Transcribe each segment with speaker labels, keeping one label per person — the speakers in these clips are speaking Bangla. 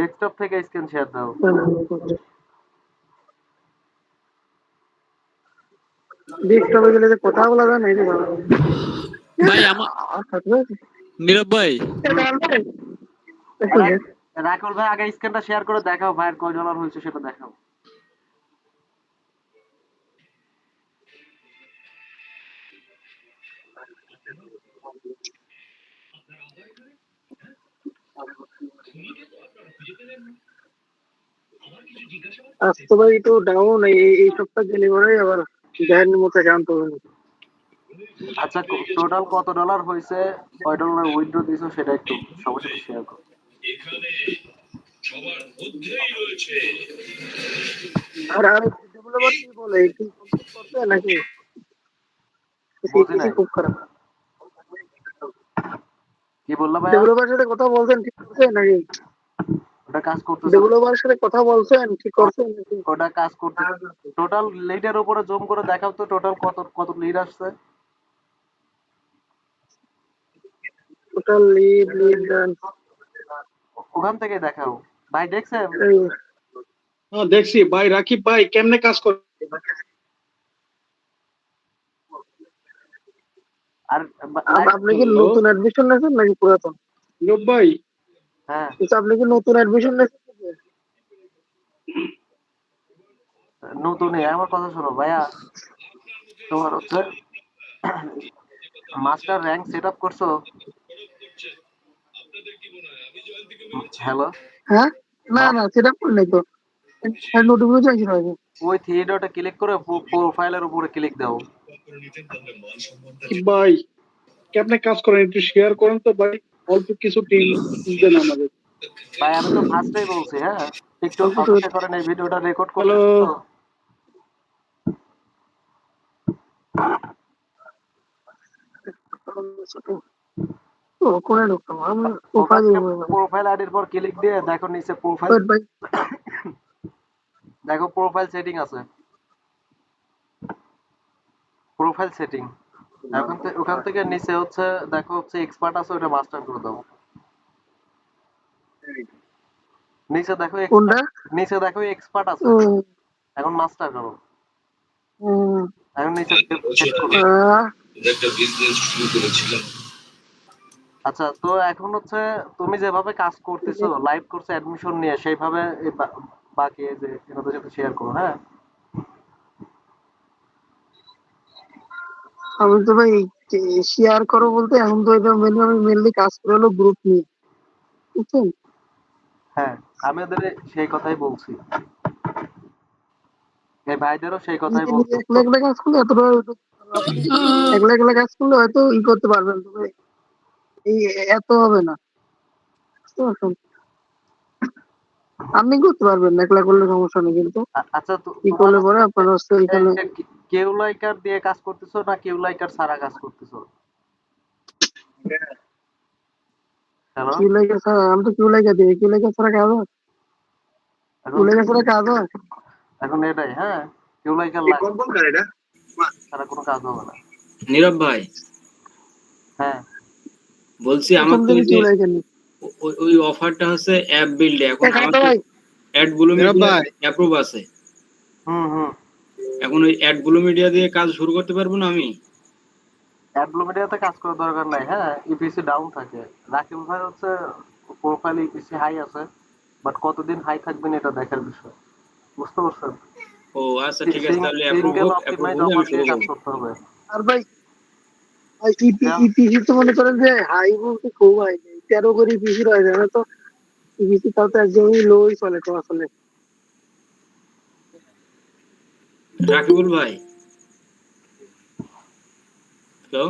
Speaker 1: ডেস্কটপ থেকে স্ক্রিন শেয়ার দাও।
Speaker 2: ডেস্কটপে গেলে যে কথা বলা যায় না এই যে
Speaker 3: ভাই আমার নীরব ভাই।
Speaker 1: রাকুল ভাই আগে স্ক্রিনটা শেয়ার করে দেখাও ভাইয়ের কয় ডলার হয়েছে সেটা দেখাও।
Speaker 2: আজ তো ভাই একটু ডাউন এই সপ্তাহ গেলে পরে আবার মতো অ্যাকাউন্ট হবে।
Speaker 1: আচ্ছা টোটাল কত ডলার হয়েছে? কয় ডলার উইথড্র দিয়েছ সেটা একটু সবার সাথে শেয়ার করো।
Speaker 2: আর আর ডেভেলপার কি বলে কি করতে নাকি? খুব খারাপ।
Speaker 1: কি বললা ভাই
Speaker 2: ডেভেলপার সাথে কথা বলছেন ঠিক আছে নাকি?
Speaker 1: ওটা কাজ করতেছে
Speaker 2: ডেভেলপার সাথে কথা বলছেন ঠিক করছেন?
Speaker 1: ওটা কাজ করতে টোটাল লিডের উপরে জুম করে দেখাও তো টোটাল কত কত লিড আসছে।
Speaker 2: টোটাল লিড লিড
Speaker 1: ওখান থেকে দেখাও। ভাই দেখছেন?
Speaker 4: হ্যাঁ দেখছি। ভাই রাকিব ভাই কেমনে কাজ করে
Speaker 1: আর
Speaker 2: আপনি কি নতুন অ্যাডমিশন নিয়েছেন নাকি পুরাতন?
Speaker 4: নীরব ভাই
Speaker 1: হ্যাঁ।
Speaker 2: কিন্তু আপনি কি নতুন অ্যাডমিশন নিয়েছেন
Speaker 1: নতুনই আমার কথা শোনো ভাইয়া। তোমার হচ্ছে মাস্টার র্যাঙ্ক সেট আপ করছ? হ্যালো
Speaker 2: হ্যাঁ? না না সেটা করে নাই তো। নোটিফিকেশন ছিল আগে।
Speaker 1: ওই থ্রি ডটে ক্লিক করে প্রোফাইলের উপরে ক্লিক দাও।
Speaker 4: ভাই কেমনে কাজ করেন একটু শেয়ার করেন তো ভাই। অল্প কিছু দেন আমাদের।
Speaker 1: ভাই আমি তো ফার্স্টেই বলছি হ্যাঁ? একটু অপেক্ষা করেন এই ভিডিওটা রেকর্ড করলে
Speaker 4: Hello.
Speaker 1: তো?
Speaker 2: ও কোনে ঢুকতাম আমি প্রোফাইল
Speaker 1: প্রোফাইল আইডির পর ক্লিক দিয়ে দেখো নিচে প্রোফাইল দেখো প্রোফাইল সেটিং আছে। প্রোফাইল সেটিং এখন ওখান থেকে নিচে হচ্ছে দেখো হচ্ছে এক্সপার্ট আছে ওটা মাস্টার করে দাও। নিচে দেখো নিচে দেখো এক্সপার্ট আছে। এখন মাস্টার করো। এখন নিচে
Speaker 5: একটা বিজনেস শুরু করেছিলাম।
Speaker 1: আচ্ছা তো এখন হচ্ছে তুমি যেভাবে কাজ করতেছো লাইভ কোর্সে অ্যাডমিশন নিয়ে সেইভাবে বাকি যে এনাদের সাথে শেয়ার করো হ্যাঁ?
Speaker 2: আমি তো ভাই শেয়ার করো বলতে এখন তো এটা মেনলি আমি মেনলি কাজ করে হলো গ্রুপ নিয়ে। বুঝছেন?
Speaker 1: হ্যাঁ আমি ওদের সেই কথাই বলছি। এই ভাইদেরও সেই কথাই বলছি।
Speaker 2: একলা একলা কাজ করলে এতটা একলা একলা কাজ করলে হয়তো ই করতে পারবেন তবে এই এত হবে না। বুঝতে পারছেন? আপনি করতে পারবেন না একলা করলে সমস্যা নেই কিন্তু।
Speaker 1: আচ্ছা তো
Speaker 2: ই করলে পরে আপনার হচ্ছে এখানে
Speaker 1: কেউ লাইকার দিয়ে কাজ করতেছো না কেউ লাইকার ছাড়া কাজ করতেছো? হ্যালো
Speaker 2: ছাড়া আমি তো ছাড়া কাজ হয়? ছাড়া কাজ হয়?
Speaker 1: এখন এটাই হ্যাঁ? কেউ লাইকার ছাড়া কোনো কাজ হবে না।
Speaker 3: নীরব ভাই।
Speaker 1: হ্যাঁ।
Speaker 3: বলছি আমার তো ওই অফারটা হচ্ছে অ্যাপ বিল্ডে এখন আমার
Speaker 4: অ্যাডগুলো
Speaker 3: অ্যাপ্রুভ আছে।
Speaker 1: হুম হুম।
Speaker 3: এখন ওই অ্যাডগুলো মিডিয়া দিয়ে কাজ শুরু করতে পারব না আমি?
Speaker 1: অ্যাডব্লুমিডিয়াতে কাজ করার দরকার নাই হ্যাঁ ইপিসি ডাউন থাকে। রাকিব ভাই হচ্ছে প্রোফাইল ইপিসি হাই আছে বাট কতদিন হাই থাকবেন এটা দেখার বিষয়। বুঝতে পারছেন?
Speaker 3: ও আচ্ছা ঠিক আছে তাহলে অ্যাপ্রুভ হোক অ্যাপ্রুভ হলে আমি শুরু
Speaker 1: দিয়ে কাজ
Speaker 3: করব।
Speaker 1: করতে হবে।
Speaker 2: আর ভাই ভাই ইপি
Speaker 1: হ্যাঁ।
Speaker 2: ইপিসি তো মনে করেন যে হাই বলতে খুব হাই তেরো করে ইপিসি রয়েছে না তো? ইপিসি তাও তো একদমই লোই চলে তো
Speaker 3: রাকিবুল ভাই। হ্যালো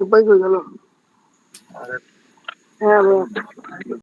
Speaker 2: উপায় হয়ে গেল। হ্যাঁ ভাই।